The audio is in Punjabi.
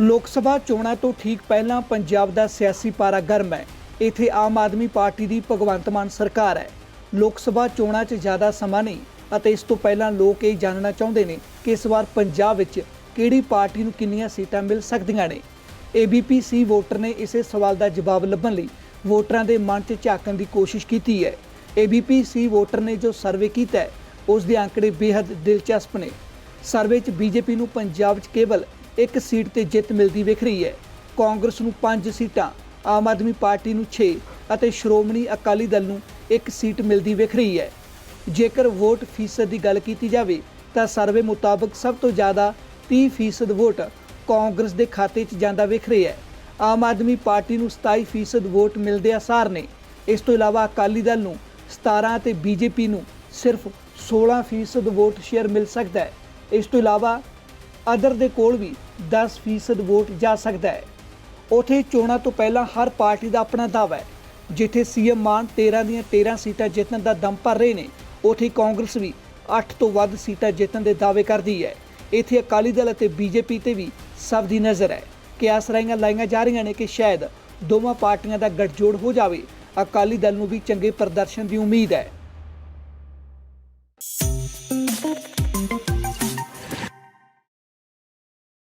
ਲੋਕ ਸਭਾ ਚੋਣਾਂ ਤੋਂ ਠੀਕ ਪਹਿਲਾਂ ਪੰਜਾਬ ਦਾ ਸਿਆਸੀ ਪਾਰਾ ਗਰਮ ਹੈ। ਇੱਥੇ ਆਮ ਆਦਮੀ ਪਾਰਟੀ ਦੀ ਭਗਵੰਤ ਮਾਨ ਸਰਕਾਰ ਹੈ। ਲੋਕ ਸਭਾ ਚੋਣਾਂ 'ਚ ਜ਼ਿਆਦਾ ਸਮਾਂ ਨਹੀਂ ਅਤੇ ਇਸ ਤੋਂ ਪਹਿਲਾਂ ਲੋਕ ਇਹ ਜਾਣਨਾ ਚਾਹੁੰਦੇ ਨੇ ਕਿ ਇਸ ਵਾਰ ਪੰਜਾਬ ਵਿੱਚ ਕਿਹੜੀ ਪਾਰਟੀ ਨੂੰ ਕਿੰਨੀਆਂ ਸੀਟਾਂ ਮਿਲ ਸਕਦੀਆਂ ਨੇ। ਏਬੀਪੀਸੀ ਵੋਟਰ ਨੇ ਇਸੇ ਸਵਾਲ ਦਾ ਜਵਾਬ ਲੱਭਣ ਲਈ ਵੋਟਰਾਂ ਦੇ ਮਨ 'ਚ ਝਾਕਣ ਦੀ ਕੋਸ਼ਿਸ਼ ਕੀਤੀ ਹੈ। ਏਬੀਪੀਸੀ ਵੋਟਰ ਨੇ ਜੋ ਸਰਵੇ ਕੀਤਾ ਹੈ, ਉਸ ਦੇ ਅੰਕੜੇ ਬੇहद ਦਿਲਚਸਪ ਨੇ। ਸਰਵੇ 'ਚ ਬੀਜੇਪੀ ਨੂੰ ਪੰਜਾਬ 'ਚ ਕੇਵਲ ਇੱਕ ਸੀਟ ਤੇ ਜਿੱਤ ਮਿਲਦੀ ਵਿਖ ਰਹੀ ਹੈ। ਕਾਂਗਰਸ ਨੂੰ 5 ਸੀਟਾਂ, ਆਮ ਆਦਮੀ ਪਾਰਟੀ ਨੂੰ 6 ਅਤੇ ਸ਼੍ਰੋਮਣੀ ਅਕਾਲੀ ਦਲ ਨੂੰ ਇੱਕ ਸੀਟ ਮਿਲਦੀ ਵਿਖ ਰਹੀ ਹੈ। ਜੇਕਰ ਵੋਟ ਫੀਸਦ ਦੀ ਗੱਲ ਕੀਤੀ ਜਾਵੇ, ਤਾਂ ਸਰਵੇ ਮੁਤਾਬਕ ਸਭ ਤੋਂ ਜ਼ਿਆਦਾ 30 ਫੀਸਦ ਵੋਟ ਕਾਂਗਰਸ ਦੇ ਖਾਤੇ 'ਚ ਜਾਂਦਾ ਵਿਖ ਰਿਹਾ ਹੈ। ਆਮ ਆਦਮੀ ਪਾਰਟੀ ਨੂੰ 27 ਫੀਸਦ ਵੋਟ ਮਿਲਦੇ ਆਸਾਰ ਨੇ। ਇਸ ਤੋਂ ਇਲਾਵਾ ਅਕਾਲੀ ਦਲ ਨੂੰ 17 ਅਤੇ ਬੀਜੇਪੀ ਨੂੰ ਸਿਰਫ 16 ਫੀਸਦ ਵੋਟ ਸ਼ੇਅਰ ਮਿਲ ਸਕਦਾ ਹੈ। ਇਸ ਤੋਂ ਇਲਾਵਾ ਅਦਰ ਦੇ ਕੋਲ ਵੀ 10 ਫੀਸਦ ਵੋਟ ਜਾ ਸਕਦਾ ਹੈ। ਉਥੇ ਚੋਣਾਂ ਤੋਂ ਪਹਿਲਾਂ ਹਰ ਪਾਰਟੀ ਦਾ ਆਪਣਾ ਦਾਅਵਾ ਹੈ। ਜਿੱਥੇ ਸੀਐਮ ਮਾਨ 13 ਦੀਆਂ 13 ਸੀਟਾਂ ਜਿੱਤਣ ਦਾ ਦਮ ਭਰ ਰਹੇ ਨੇ, ਉਥੇ ਕਾਂਗਰਸ ਵੀ 8 ਤੋਂ ਵੱਧ ਸੀਟਾਂ ਜਿੱਤਣ ਦੇ ਦਾਅਵੇ ਕਰਦੀ ਹੈ। ਇੱਥੇ ਅਕਾਲੀ ਦਲ ਅਤੇ ਬੀਜੇਪੀ ਤੇ ਵੀ ਸਭ ਦੀ ਨਜ਼ਰ ਹੈ। ਕਿ ਆਸਰਾਈਆਂ ਲਾਈਆਂ ਜਾ ਰਹੀਆਂ ਨੇ ਕਿ ਸ਼ਾਇਦ ਦੋਵਾਂ ਪਾਰਟੀਆਂ ਦਾ ਗੱਠਜੋੜ ਹੋ ਜਾਵੇ। ਅਕਾਲੀ ਦਲ ਨੂੰ ਵੀ ਚੰਗੇ ਪ੍ਰਦਰਸ਼ਨ ਦੀ ਉਮੀਦ ਹੈ।